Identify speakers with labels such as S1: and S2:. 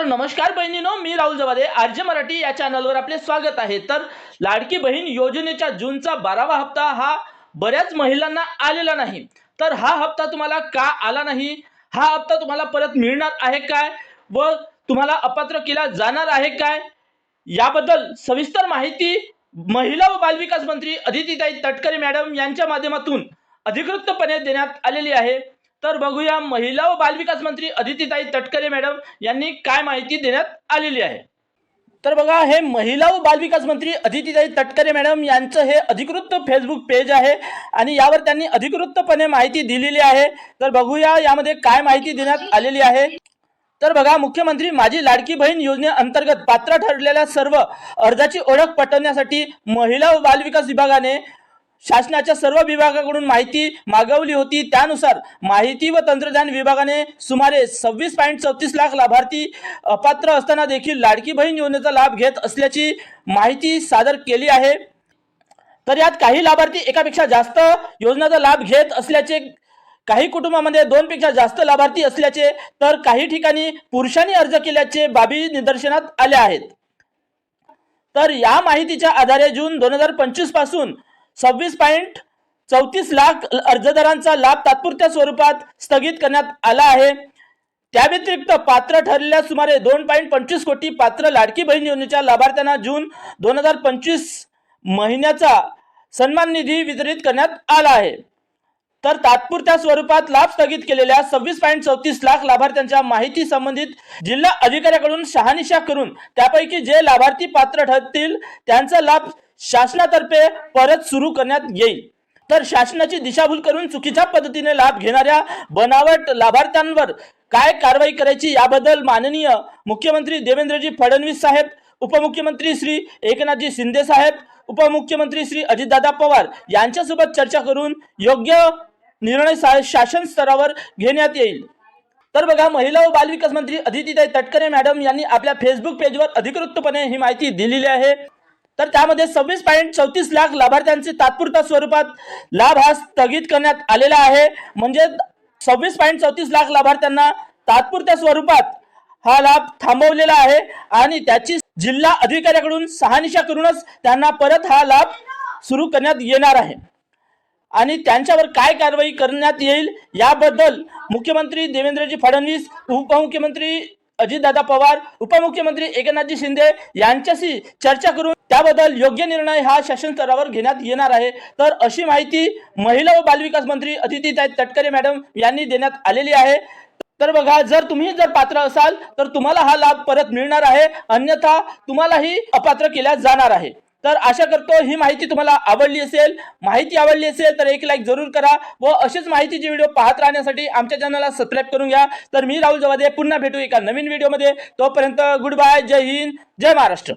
S1: तर नमस्कार बहिणीनो मी राहुल जवादे आर्य मराठी या चॅनलवर आपले स्वागत आहे. तर लाडकी बहीण योजनेच्या जूनचा बारावा हप्ता हा बऱ्याच महिलांना आलेला नाही. तर हा हप्ता तुम्हाला का आला नाही? हा हप्ता तुम्हाला परत मिळणार आहे काय? व तुम्हाला अपात्र केला जाणार आहे काय? याबद्दल सविस्तर माहिती महिला व बालविकास मंत्री अदितीताई तटकरे मॅडम यांच्या माध्यमातून अधिकृतपणे देण्यात आलेली आहे. तर बघूया महिला व बालविकास मंत्री अदितीताई तटकरे मॅडम यांनी काय माहिती देण्यात आलेली आहे. तर बघा हे महिला व बालविकास मंत्री अदितीताई तटकरे मॅडम यांचं हे अधिकृत फेसबुक पेज आहे आणि यावर त्यांनी अधिकृतपणे माहिती दिलेली आहे. तर बघूया यामध्ये काय माहिती देण्यात आलेली आहे. तर बघा मुख्यमंत्री माझी लाडकी बहीण योजनेअंतर्गत पात्र ठरलेल्या सर्व अर्जाची ओळख पटवण्यासाठी महिला व बालविकास विभागाने शासनाच्या सर्व विभागाकडून माहिती मागवली होती. त्यानुसार माहिती व तंत्रज्ञान विभागाने सुमारे सव्वीस पॉईंट चौतीस लाख लाभार्थी अपात्र असताना देखील लाडकी बहीण योजनेचा लाभ घेत असल्याची माहिती सादर केली आहे. तर यात काही लाभार्थी एकापेक्षा जास्त योजनेचा लाभ घेत असल्याचे काही कुटुंबामध्ये दोनपेक्षा जास्त लाभार्थी असल्याचे तर काही ठिकाणी पुरुषांनी अर्ज केल्याचे बाबी निदर्शनात आल्या आहेत. तर या माहितीच्या आधारे जून दोन हजार पंचवीसपासून सव्वीस पॉईंट चौतीस लाख अर्जदारांचा लाभ तात्पुरत्या स्वरूपात स्थगित करण्यात आला आहे. त्या व्यतिरिक्त पात्र ठरलेल्या सुमारे दोन पॉईंट पंचवीस कोटी पात्र लाडकी बहीण योजनेच्या लाभार्थ्यांना जून दोन हजार पंचवीस महिन्याचा सन्मान निधी वितरित करण्यात आला आहे. तर तात्पुरत्या स्वरूपात लाभ स्थगित केलेल्या सव्वीस पॉईंट चौतीस लाख लाभार्थ्यांच्या माहिती संबंधित जिल्हा अधिकाऱ्याकडून शहानिशा करून त्यापैकी जे लाभार्थी पात्र ठरतील त्यांचा लाभ शासनातर्फे परत सुरू करण्यात येईल. तर शासनाची दिशाभूल करून चुकीच्या पद्धतीने लाभ घेणाऱ्या बनावट लाभार्थ्यांवर काय कारवाई करायची याबद्दल माननीय मुख्यमंत्री देवेंद्रजी फडणवीस साहेब उपमुख्यमंत्री श्री एकनाथजी शिंदे साहेब उपमुख्यमंत्री श्री अजितदादा पवार यांच्यासोबत चर्चा करून योग्य निर्णय सा- शासन स्तरावर घेण्यात येईल. तर बघा महिला व बालविकास मंत्री अदितीताई तटकरे मॅडम यांनी आपल्या फेसबुक पेजवर अधिकृतपणे ही माहिती दिलेली आहे. तर त्यामध्ये सव्वीस पॉईंट चौतीस लाख लाभार्थ्यांचे तात्पुरत्या स्वरूपात लाभ हा स्थगित करण्यात आलेला आहे. म्हणजे सव्वीस पॉईंट चौतीस लाख लाभार्थ्यांना तात्पुरत्या स्वरूपात हा लाभ थांबवलेला आहे आणि त्याची जिल्हा अधिकाऱ्याकडून सहानिशा करूनच त्यांना परत हा लाभ सुरू करण्यात येणार आहे. आणि त्यांच्यावर काय कारवाई करण्यात येईल याबद्दल मुख्यमंत्री देवेंद्रजी फडणवीस उपमुख्यमंत्री अजितदादा पवार उपमुख्यमंत्री एकनाथजी शिंदे यांच्याशी चर्चा करून त्याबद्दल योग्य निर्णय हा शासन स्तरावर घेण्यात येणार आहे. तर अशी माहिती महिला व बालविकास मंत्री अदितीताई तटकरे मॅडम यांनी देण्यात आलेली आहे. तर बघा जर तुम्ही जर पात्र असाल तर तुम्हाला हा लाभ परत मिळणार आहे. अन्यथा तुम्हालाही अपात्र केल्या जाणार आहे. तर आशा करतो ही माहिती तुम्हाला आवडली असेल. माहिती आवडली असेल तर एक लाईक जरूर करा व असेच माहितीचे व्हिडिओ पाहत राहण्यासाठी आमच्या चॅनलला सबस्क्राईब करून घ्या. तर मी राहुल जवादे पुन्हा भेटू एका नवीन व्हिडिओमध्ये तोपर्यंत गुड बाय जय हिंद जय महाराष्ट्र.